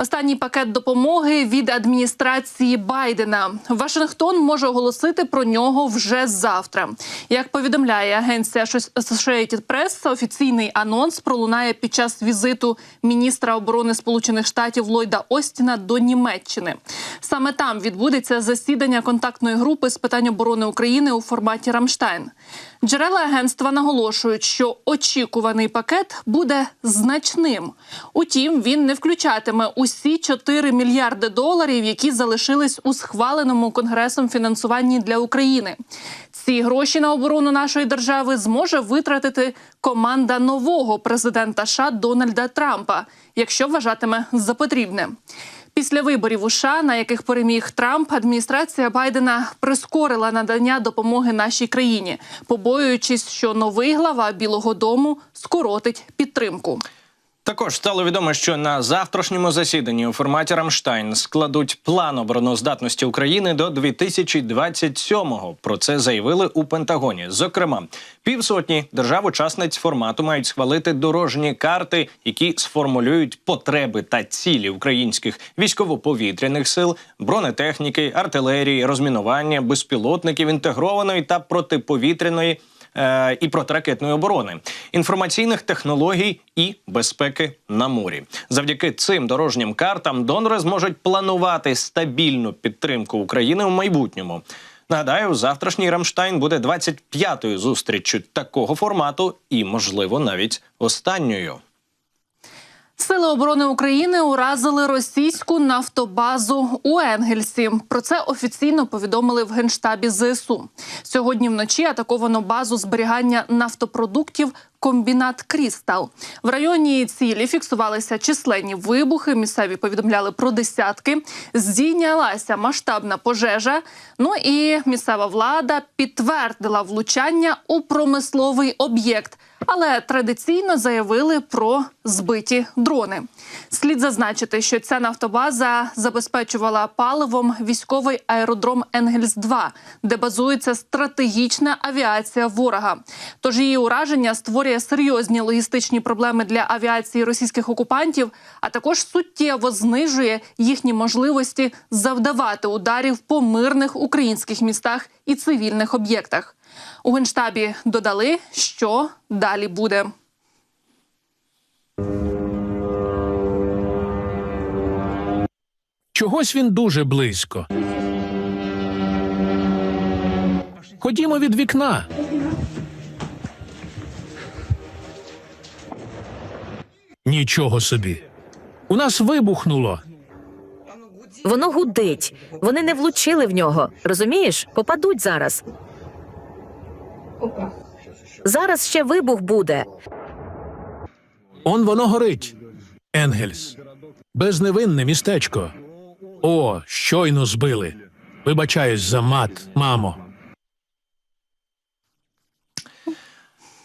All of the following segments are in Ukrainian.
Останній пакет допомоги від адміністрації Байдена. Вашингтон може оголосити про нього вже завтра. Як повідомляє агенція Associated Press, офіційний анонс пролунає під час візиту міністра оборони Сполучених Штатів Ллойда Остіна до Німеччини. Саме там відбудеться засідання контактної групи з питань оборони України у форматі Рамштайн. Джерела агентства наголошують, що очікуваний пакет буде значним. Утім, він не включатиме усі 4 мільярди доларів, які залишились у схваленому конгресом фінансуванні для України. Ці гроші на оборону нашої держави зможе витратити команда нового президента США Дональда Трампа, якщо вважатиме за потрібне. Після виборів у США, на яких переміг Трамп, адміністрація Байдена прискорила надання допомоги нашій країні, побоюючись, що новий глава Білого Дому скоротить підтримку. Також стало відомо, що на завтрашньому засіданні у форматі Рамштайн складуть план обороноздатності України до 2027-го. Про це заявили у Пентагоні. Зокрема, півсотні держав-учасниць формату мають схвалити дорожні карти, які сформулюють потреби та цілі українських військово-повітряних сил, бронетехніки, артилерії, розмінування, безпілотників, інтегрованої та протиповітряної е, і протиракетної оборони, інформаційних технологій і безпеки на морі. Завдяки цим дорожнім картам донори зможуть планувати стабільну підтримку України в майбутньому. Нагадаю, завтрашній Рамштайн буде 25-ю зустріччю такого формату і, можливо, навіть останньою. Сили оборони України уразили російську нафтобазу у Енгельсі. Про це офіційно повідомили в генштабі ЗСУ. Сьогодні вночі атаковано базу зберігання нафтопродуктів. Комбінат Крістал в районі цілі фіксувалися численні вибухи. Місцеві повідомляли про десятки. Здійнялася масштабна пожежа. Ну і місцева влада підтвердила влучання у промисловий об'єкт але традиційно заявили про збиті дрони. Слід зазначити, що ця нафтобаза забезпечувала паливом військовий аеродром Енгельс 2 де базується стратегічна авіація ворога. Тож її ураження створює серйозні логістичні проблеми для авіації російських окупантів, а також суттєво знижує їхні можливості завдавати ударів по мирних українських містах і цивільних об'єктах. У генштабі додали, що далі буде. Чогось він дуже близько. Ходімо від вікна. Нічого собі. У нас вибухнуло. Воно гудить. Вони не влучили в нього. Розумієш? Попадуть зараз. Зараз ще вибух буде. Он воно горить. Енгельс. Безневинне містечко. О, щойно збили. Вибачаюсь за мат, мамо.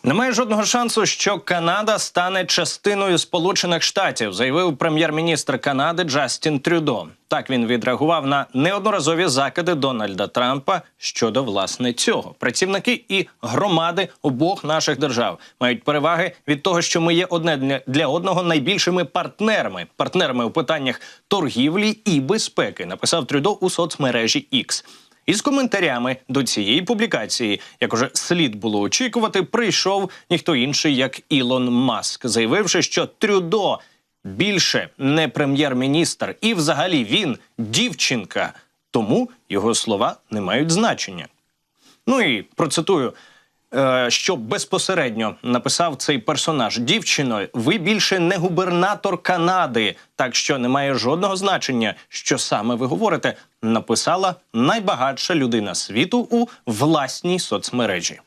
Немає жодного шансу, що Канада стане частиною Сполучених Штатів, заявив прем'єр-міністр Канади Джастін Трюдо. Так він відреагував на неодноразові закиди Дональда Трампа щодо власне цього. Працівники і громади обох наших держав мають переваги від того, що ми є одне для- одного найбільшими партнерами, партнерами у питаннях торгівлі і безпеки. Написав Трюдо у соцмережі X. Із коментарями до цієї публікації, як уже слід було очікувати, прийшов ніхто інший, як Ілон Маск, заявивши, що Трюдо більше не прем'єр-міністр, і взагалі він дівчинка, тому його слова не мають значення. Ну і процитую, що безпосередньо написав цей персонаж. Дівчино, ви більше не губернатор Канади, так що немає жодного значення, що саме ви говорите. Написала найбагатша людина світу у власній соцмережі.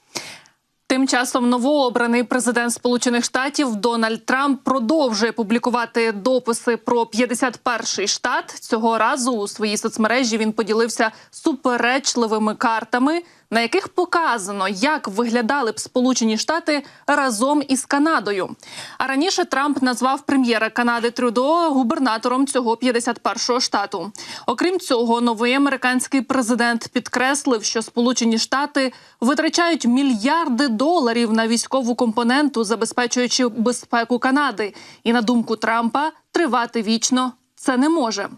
Тим часом новообраний президент Сполучених Штатів Дональд Трамп продовжує публікувати дописи про 51-й штат. Цього разу у своїй соцмережі він поділився суперечливими картами, на яких показано, як виглядали б Сполучені Штати разом із Канадою. А раніше Трамп назвав прем'єра Канади Трюдо губернатором цього 51-го штату. Окрім цього, новий американський президент підкреслив, що Сполучені Штати витрачають мільярди доларів на військову компоненту, забезпечуючи безпеку Канади. І на думку Трампа, тривати вічно це не може.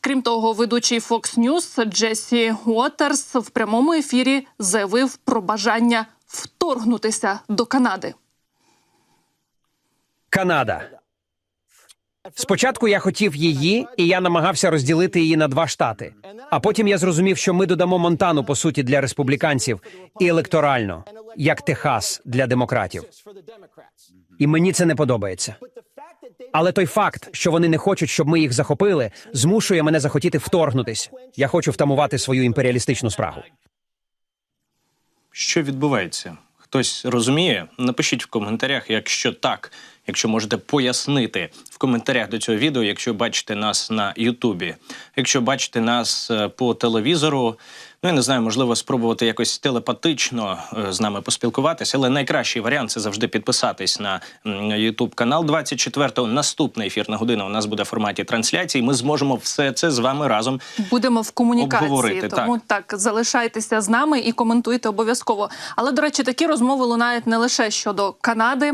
Крім того, ведучий Fox News Джесі Уотерс в прямому ефірі заявив про бажання вторгнутися до Канади. Канада. Спочатку я хотів її, і я намагався розділити її на два штати. А потім я зрозумів, що ми додамо Монтану по суті для республіканців і електорально, як Техас для демократів. І мені це не подобається. Але той факт, що вони не хочуть, щоб ми їх захопили, змушує мене захотіти вторгнутись. Я хочу втамувати свою імперіалістичну спрагу. Що відбувається? Хтось розуміє? Напишіть в коментарях, якщо так, якщо можете пояснити в коментарях до цього відео, якщо бачите нас на Ютубі. Якщо бачите нас е, по телевізору, ну я не знаю, можливо, спробувати якось телепатично е, з нами поспілкуватися, але найкращий варіант це завжди підписатись на Ютуб канал 24-го. Наступна ефірна година у нас буде в форматі трансляції. Ми зможемо все це з вами разом Будемо в комунікації, Обговорити, тому так. залишайтеся з нами і коментуйте обов'язково. Але до речі, такі розмови лунають не лише щодо Канади.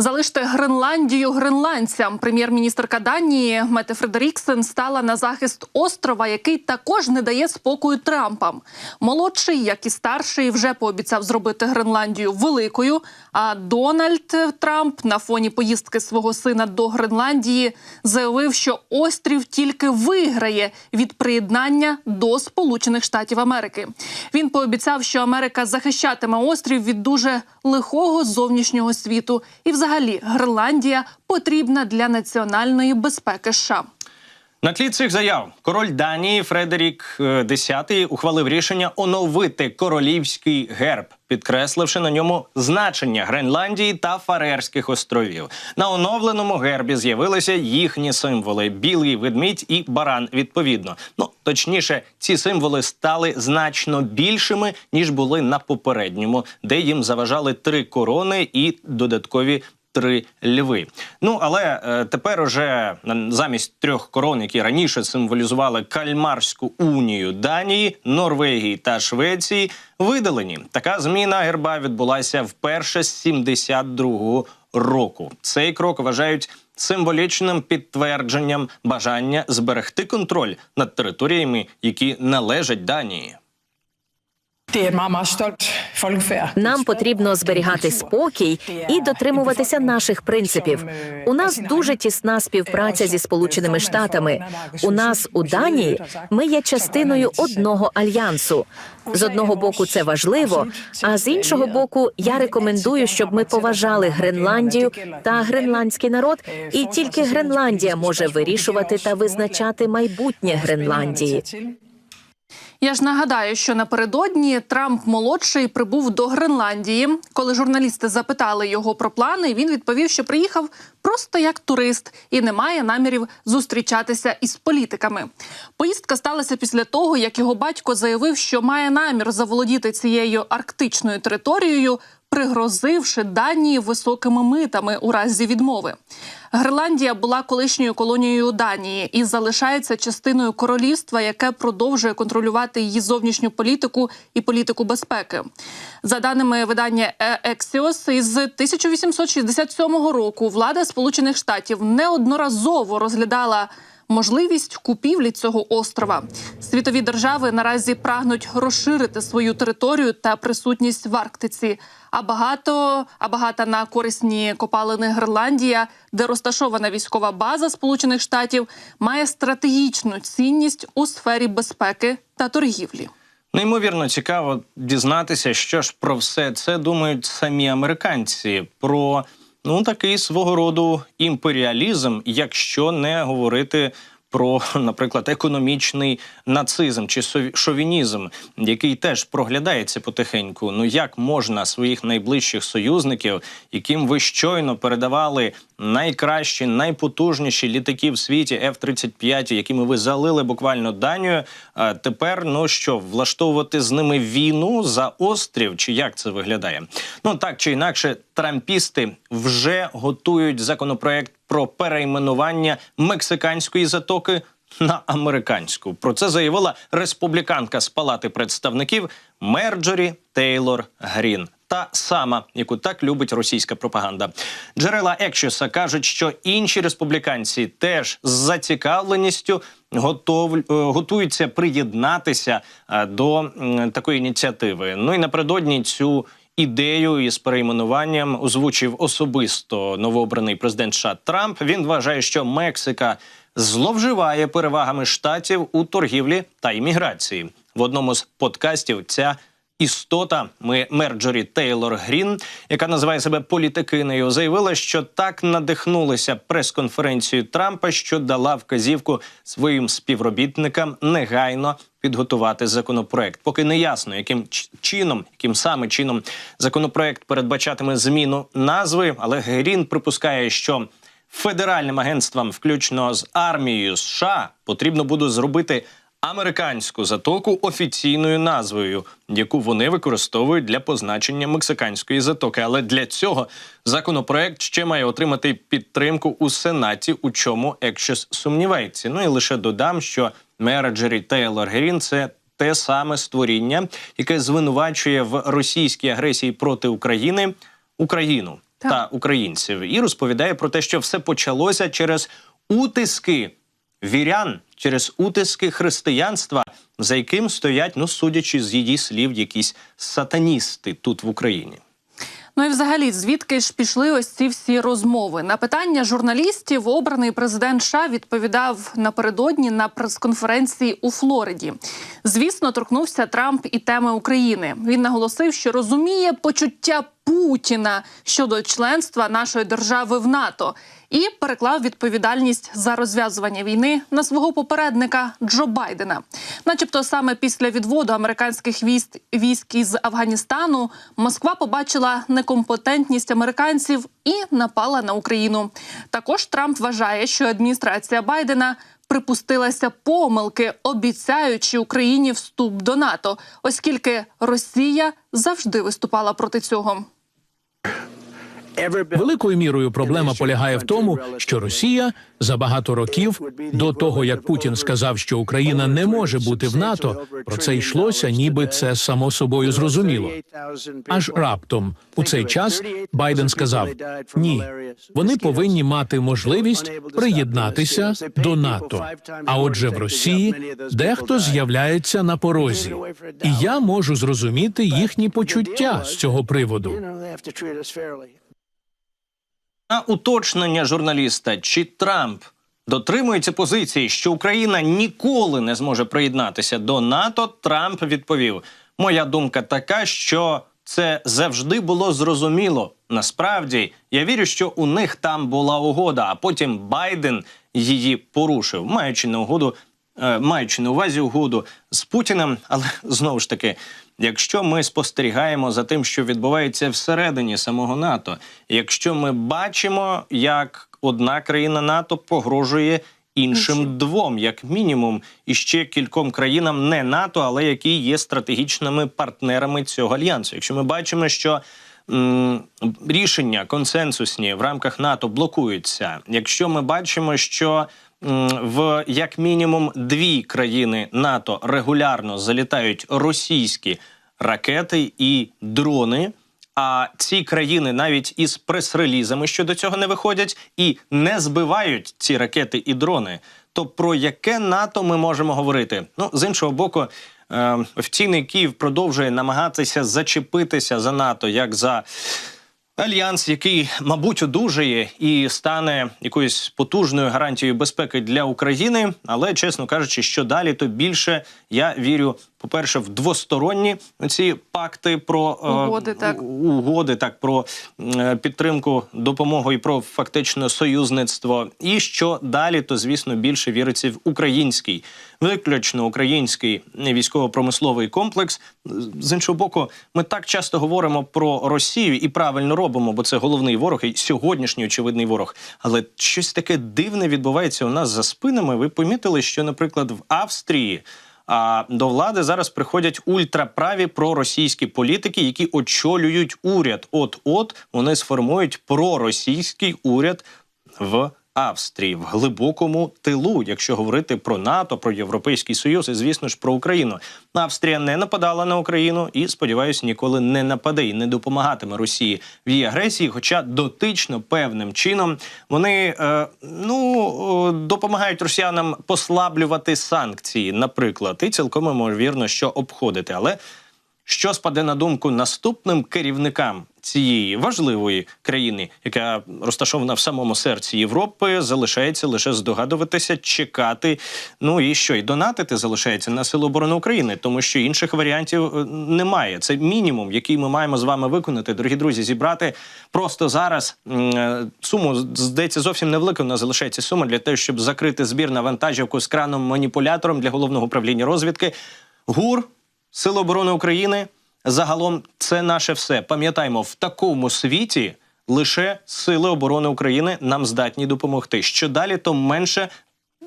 Залиште Гренландію гренландцям. Прем'єр-міністрка Данії Мете Фредеріксен стала на захист острова, який також не дає спокою Трампам. Молодший, як і старший, вже пообіцяв зробити Гренландію великою. А Дональд Трамп на фоні поїздки свого сина до Гренландії заявив, що острів тільки виграє від приєднання до Сполучених Штатів Америки. Він пообіцяв, що Америка захищатиме острів від дуже лихого зовнішнього світу, і взагалі Гренландія потрібна для національної безпеки. США. На тлі цих заяв король Данії Фредерік е, X ухвалив рішення оновити королівський герб, підкресливши на ньому значення Гренландії та Фарерських островів. На оновленому гербі з'явилися їхні символи: білий ведмідь і баран. Відповідно, ну точніше, ці символи стали значно більшими ніж були на попередньому, де їм заважали три корони і додаткові три льви. Ну але е, тепер уже замість трьох корон, які раніше символізували кальмарську унію Данії, Норвегії та Швеції, видалені. Така зміна герба відбулася вперше з 72-го року. Цей крок вважають. Символічним підтвердженням бажання зберегти контроль над територіями, які належать Данії. Нам потрібно зберігати спокій і дотримуватися наших принципів. У нас дуже тісна співпраця зі Сполученими Штатами. У нас у Данії ми є частиною одного альянсу. З одного боку, це важливо, а з іншого боку, я рекомендую, щоб ми поважали Гренландію та гренландський народ, і тільки Гренландія може вирішувати та визначати майбутнє Гренландії. Я ж нагадаю, що напередодні Трамп молодший прибув до Гренландії. Коли журналісти запитали його про плани, він відповів, що приїхав просто як турист і не має намірів зустрічатися із політиками. Поїздка сталася після того, як його батько заявив, що має намір заволодіти цією арктичною територією, пригрозивши Данії високими митами у разі відмови. Гренландія була колишньою колонією Данії і залишається частиною королівства, яке продовжує контролювати її зовнішню політику і політику безпеки. За даними видання Ексіос, із 1867 року влада Сполучених Штатів неодноразово розглядала. Можливість купівлі цього острова світові держави наразі прагнуть розширити свою територію та присутність в Арктиці. А багато а багата на корисні копалини Гренландія, де розташована військова база Сполучених Штатів, має стратегічну цінність у сфері безпеки та торгівлі. Неймовірно цікаво дізнатися, що ж про все це думають самі американці про ну такий свого роду імперіалізм, якщо не говорити. Про, наприклад, економічний нацизм чи шовінізм, який теж проглядається потихеньку. Ну як можна своїх найближчих союзників, яким ви щойно передавали найкращі, найпотужніші літаки в світі F-35, якими ви залили буквально Данію, а тепер ну що влаштовувати з ними війну за острів, чи як це виглядає? Ну так чи інакше, трампісти вже готують законопроект про перейменування мексиканської затоки на американську. Про це заявила республіканка з палати представників Мерджорі Тейлор Грін. та сама, яку так любить російська пропаганда. Джерела Екшіса кажуть, що інші республіканці теж з зацікавленістю готов, е, готуються приєднатися е, до такої ініціативи. Ну і напередодні цю ідею із перейменуванням озвучив особисто новообраний президент США Трамп. Він вважає, що Мексика зловживає перевагами штатів у торгівлі та імміграції. В одному з подкастів ця істота, Мерджорі Тейлор Грін, яка називає себе політикинею, заявила, що так надихнулися прес-конференцією Трампа, що дала вказівку своїм співробітникам негайно підготувати законопроект. Поки не ясно, яким чином, яким саме чином законопроект передбачатиме зміну назви, але Грін припускає, що федеральним агентствам, включно з армією США, потрібно буде зробити американську затоку офіційною назвою, яку вони використовують для позначення мексиканської затоки. Але для цього законопроект ще має отримати підтримку у сенаті, у чому Екшес сумнівається. Ну і лише додам, що менеджері Тейлор Грін це. Те саме створіння, яке звинувачує в російській агресії проти України Україну Так. та українців, і розповідає про те, що все почалося через утиски вірян, через утиски християнства, за яким стоять, ну судячи з її слів, якісь сатаністи тут в Україні. Ну і взагалі, звідки ж пішли ось ці всі розмови? На питання журналістів обраний президент США відповідав напередодні на прес-конференції у Флориді. Звісно, торкнувся Трамп і теми України. Він наголосив, що розуміє почуття Путіна щодо членства нашої держави в НАТО і переклав відповідальність за розв'язування війни на свого попередника Джо Байдена. Начебто, саме після відводу американських військ військ із Афганістану Москва побачила некомпетентність американців і напала на Україну. Також Трамп вважає, що адміністрація Байдена припустилася помилки, обіцяючи Україні вступ до НАТО, оскільки Росія завжди виступала проти цього. Великою мірою проблема полягає в тому, що Росія за багато років до того, як Путін сказав, що Україна не може бути в НАТО, про це йшлося, ніби це само собою зрозуміло. Аж раптом у цей час Байден сказав: ні, вони повинні мати можливість приєднатися до НАТО. А отже, в Росії дехто з'являється на порозі, і я можу зрозуміти їхні почуття з цього приводу. На уточнення журналіста, чи Трамп дотримується позиції, що Україна ніколи не зможе приєднатися до НАТО, Трамп відповів: Моя думка така, що це завжди було зрозуміло. Насправді я вірю, що у них там була угода, а потім Байден її порушив, маючи на угоду е, маючи на увазі угоду з Путіним, але знову ж таки, якщо ми спостерігаємо за тим, що відбувається всередині самого НАТО, якщо ми бачимо, як одна країна НАТО погрожує іншим двом, як мінімум, і ще кільком країнам не НАТО, але які є стратегічними партнерами цього альянсу. Якщо ми бачимо, що м, рішення консенсусні в рамках НАТО блокуються. Якщо ми бачимо, що в як мінімум дві країни НАТО регулярно залітають російські ракети і дрони. А ці країни навіть із прес-релізами щодо цього не виходять і не збивають ці ракети і дрони. То про яке НАТО ми можемо говорити? Ну з іншого боку, офіційний Київ продовжує намагатися зачепитися за НАТО як за альянс, який, мабуть, одужає і стане якоюсь потужною гарантією безпеки для України. Але чесно кажучи, що далі, то більше я вірю, по-перше, в двосторонні ці пакти про е, Угоди, так. угоди, так про е, підтримку, допомогу і про фактично союзництво. І що далі, то звісно більше віриться в український, виключно український військово-промисловий комплекс. З іншого боку, ми так часто говоримо про Росію і правильно робимо, бо це головний ворог і сьогоднішній очевидний ворог. Але щось таке дивне відбувається у нас за спинами. Ви помітили, що, наприклад, в Австрії. А до влади зараз приходять ультраправі проросійські політики, які очолюють уряд. От от вони сформують проросійський уряд в Австрії в глибокому тилу, якщо говорити про НАТО, про Європейський Союз і, звісно ж, про Україну. Австрія не нападала на Україну і, сподіваюся, ніколи не нападе і не допомагатиме Росії в її агресії. Хоча дотично певним чином вони е, ну допомагають росіянам послаблювати санкції, наприклад, і цілком ймовірно, що обходити. Але що спаде на думку наступним керівникам цієї важливої країни, яка розташована в самому серці Європи, залишається лише здогадуватися, чекати. Ну і що, і донатити залишається на силу оборони України, тому що інших варіантів е, немає. Це мінімум, який ми маємо з вами виконати, дорогі друзі, зібрати просто зараз е, суму здається зовсім невелика. Нас залишається сума для того, щоб закрити збір на вантажівку з краном маніпулятором для головного управління розвідки. ГУР Сили оборони України загалом це наше все. Пам'ятаємо, в такому світі лише сили оборони України нам здатні допомогти. Що далі, то менше.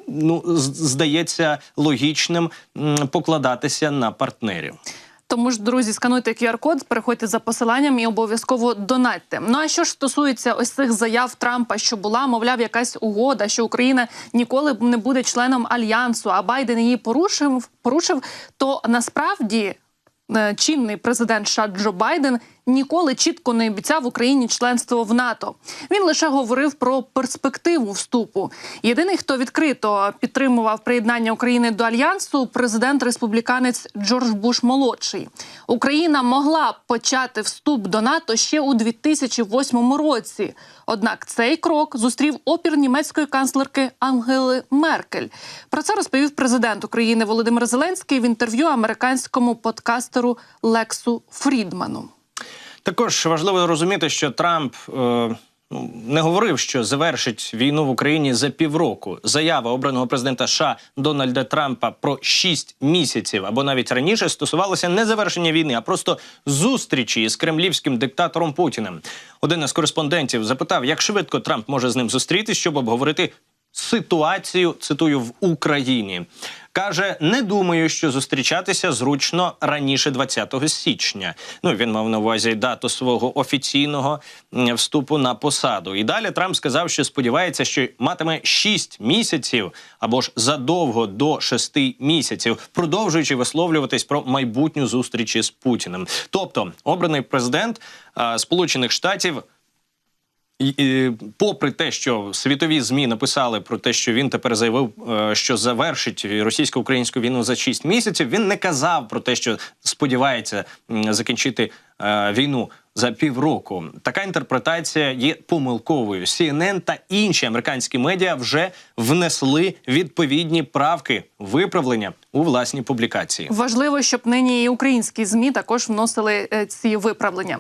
Ну, здається логічним покладатися на партнерів. Тому ж, друзі, скануйте QR-код, переходьте за посиланням і обов'язково донатьте. Ну а що ж стосується ось цих заяв Трампа, що була, мовляв, якась угода, що Україна ніколи не буде членом альянсу, а Байден її порушив, порушив, то насправді. е, Чинний президент США Джо Байден ніколи чітко не обіцяв Україні членство в НАТО. Він лише говорив про перспективу вступу. Єдиний, хто відкрито підтримував приєднання України до альянсу, президент республіканець Джордж Буш молодший. Україна могла почати вступ до НАТО ще у 2008 році. Однак цей крок зустрів опір німецької канцлерки Ангели Меркель. Про це розповів президент України Володимир Зеленський в інтерв'ю американському подкастеру Лексу Фрідману. Також важливо розуміти, що Трамп е, ну, не говорив, що завершить війну в Україні за півроку. Заява обраного президента США Дональда Трампа про 6 місяців або навіть раніше стосувалася не завершення війни, а просто зустрічі із кремлівським диктатором Путіним. Один із кореспондентів запитав, як швидко Трамп може з ним зустрітись, щоб обговорити ситуацію, цитую, в Україні. Каже, не думаю, що зустрічатися зручно раніше 20 січня. Ну він мав на увазі дату свого офіційного вступу на посаду. І далі Трамп сказав, що сподівається, що матиме 6 місяців або ж задовго до 6 місяців, продовжуючи висловлюватись про майбутню зустріч із Путіним. Тобто, обраний президент а, Сполучених Штатів і, попри те, що світові змі написали про те, що він тепер заявив, е, що завершить російсько-українську війну за 6 місяців, він не казав про те, що сподівається закінчити е, війну за півроку. Така інтерпретація є помилковою. CNN та інші американські медіа вже внесли відповідні правки виправлення у власні публікації. Важливо, щоб нині і українські змі також вносили е, ці виправлення.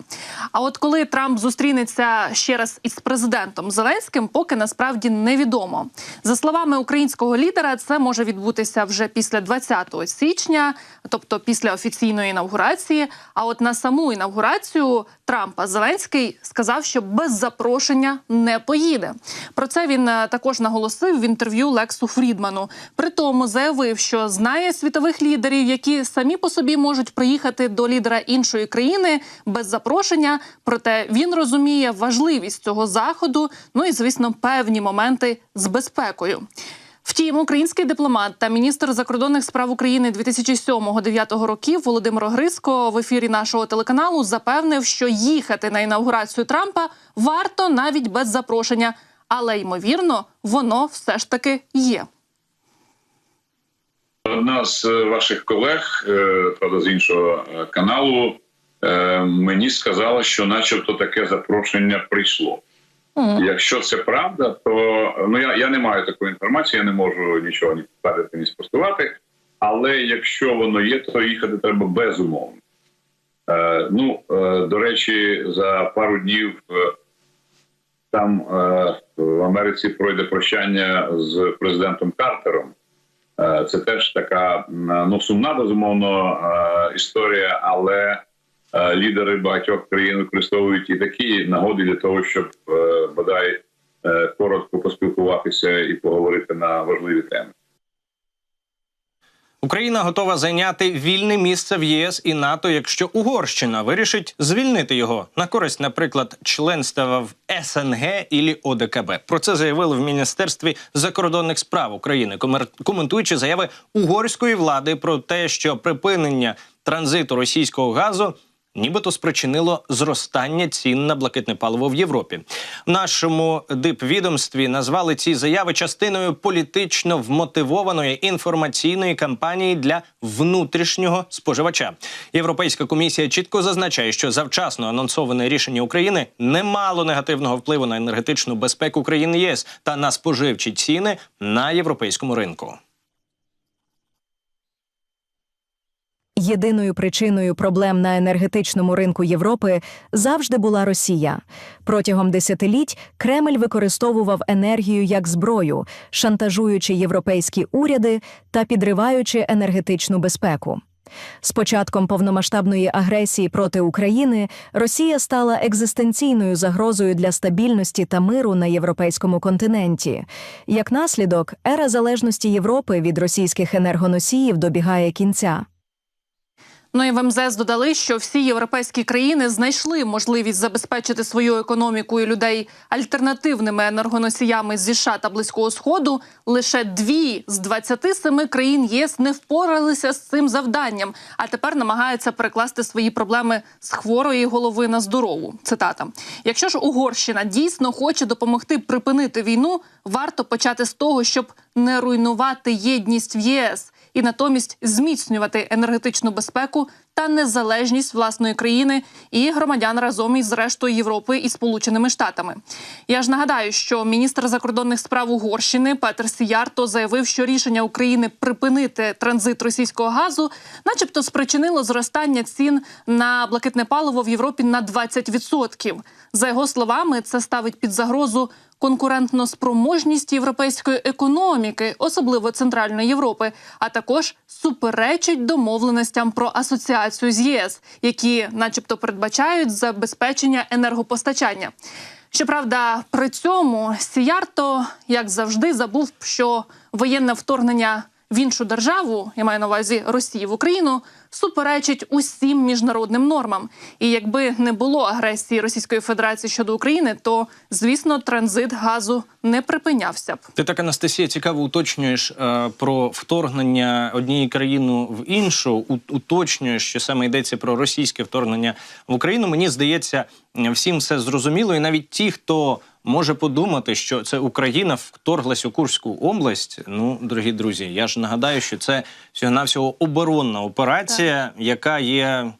А от коли Трамп зустрінеться ще раз із президентом Зеленським, поки насправді невідомо. За словами українського лідера, це може відбутися вже після 20 січня, тобто після офіційної інавгурації. А от на саму інавгурацію Трампа Зеленський сказав, що без запрошення не поїде. Про це він е, також наголосив в інтерв'ю Лексу Фрідману. При тому заявив, що знає світових лідерів, які самі по собі можуть приїхати до лідера іншої країни без запрошення. Проте він розуміє важливість цього заходу. Ну і звісно, певні моменти з безпекою. Втім, український дипломат та міністр закордонних справ України 2007-2009 років Володимир Гриско в ефірі нашого телеканалу запевнив, що їхати на інаугурацію Трампа варто навіть без запрошення, але ймовірно, воно все ж таки є. Одна з е, ваших колег, е, правда, з іншого е, каналу, е, мені сказала, що, начебто, таке запрошення прийшло. Якщо це правда, то ну я, я не маю такої інформації, я не можу нічого ні підтвердити, ні спростувати. Але якщо воно є, то їхати треба безумовно. Е, ну, е, до речі, за пару днів е, там е, в Америці пройде прощання з президентом Картером. Е, Це теж така ну сумна безумовно е, історія, але е, лідери багатьох країн використовують і такі нагоди для того, щоб е, бодай е, коротко поспілкуватися і поговорити на важливі теми. Україна готова зайняти вільне місце в ЄС і НАТО, якщо Угорщина вирішить звільнити його на користь, наприклад, членства в СНГ і ОДКБ. Про це заявили в міністерстві закордонних справ України, коментуючи заяви угорської влади про те, що припинення транзиту російського газу. Нібито спричинило зростання цін на блакитне паливо в Європі. В нашому дипвідомстві назвали ці заяви частиною політично вмотивованої інформаційної кампанії для внутрішнього споживача. Європейська комісія чітко зазначає, що завчасно анонсоване рішення України не мало негативного впливу на енергетичну безпеку країн ЄС та на споживчі ціни на європейському ринку. Єдиною причиною проблем на енергетичному ринку Європи завжди була Росія. Протягом десятиліть Кремль використовував енергію як зброю, шантажуючи європейські уряди та підриваючи енергетичну безпеку. З початком повномасштабної агресії проти України Росія стала екзистенційною загрозою для стабільності та миру на європейському континенті. Як наслідок, ера залежності Європи від російських енергоносіїв добігає кінця. Ну і в МЗС додали, що всі європейські країни знайшли можливість забезпечити свою економіку і людей альтернативними енергоносіями зі США та Близького Сходу. Лише дві з 27 країн ЄС не впоралися з цим завданням, а тепер намагаються перекласти свої проблеми з хворої голови на здорову. Цитата: якщо ж Угорщина дійсно хоче допомогти припинити війну, варто почати з того, щоб не руйнувати єдність в ЄС і натомість зміцнювати енергетичну безпеку та незалежність власної країни і громадян разом із рештою Європи і Сполученими Штатами. Я ж нагадаю, що міністр закордонних справ Угорщини Петер Сіярто заявив, що рішення України припинити транзит російського газу, начебто, спричинило зростання цін на блакитне паливо в Європі на 20%. За його словами, це ставить під загрозу конкурентну спроможність європейської економіки, особливо Центральної Європи, а також суперечить домовленостям про асоціацію з ЄС, які, начебто, передбачають забезпечення енергопостачання. Щоправда, при цьому Сіярто, як завжди, забув, що воєнне вторгнення в іншу державу, я маю на увазі Росії в Україну, суперечить усім міжнародним нормам. І якби не було агресії Російської Федерації щодо України, то звісно транзит газу не припинявся б. Ти так, Анастасія, цікаво уточнюєш е, про вторгнення однієї країни в іншу. У- уточнюєш, що саме йдеться про російське вторгнення в Україну. Мені здається, всім все зрозуміло, і навіть ті, хто може подумати, що це Україна вторглась у Курську область. Ну, дорогі друзі, я ж нагадаю, що це всього навсього оборонна операція, яка є.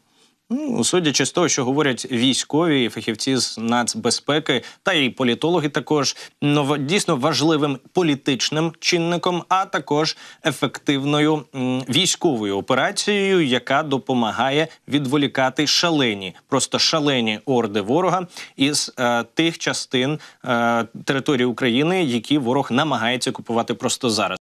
Ну, судячи з того, що говорять військові і фахівці з нацбезпеки, та й політологи також ну, дійсно важливим політичним чинником, а також ефективною м, військовою операцією, яка допомагає відволікати шалені, просто шалені орди ворога із е, тих частин е, території України, які ворог намагається купувати просто зараз.